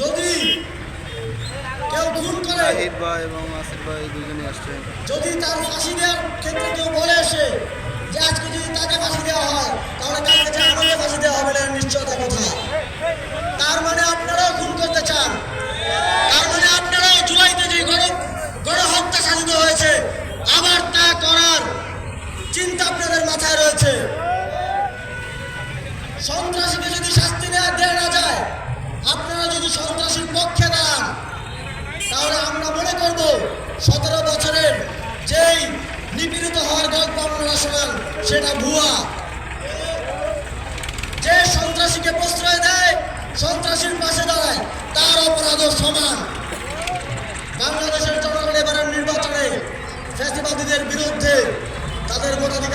যদি কেউ খুন করে এবং আসিফ ভাই দুজনে আসছে। যদি তার ফাঁসি দেওয়ার ক্ষেত্রে কেউ বলে সন্ত্রাসীকে যদি শাস্তি দেওয়া দেওয়া না যায়, আপনারা যদি সন্ত্রাসীর পক্ষে দাঁড়ান, তাহলে আমরা মনে করব সতেরো বছরের যেই নিপীড়িত হওয়ার গল্প আপনারা শোনান সেটা ভুয়া। যে সন্ত্রাসীকে প্রশ্রয় দেয়, সন্ত্রাসীর পাশে দাঁড়ায়, তার অপরাধও সমান। বাংলাদেশের জনগণ এবারের নির্বাচনে ফ্যাসিবাদীদের বিরুদ্ধে তাদের ভোটাধিকার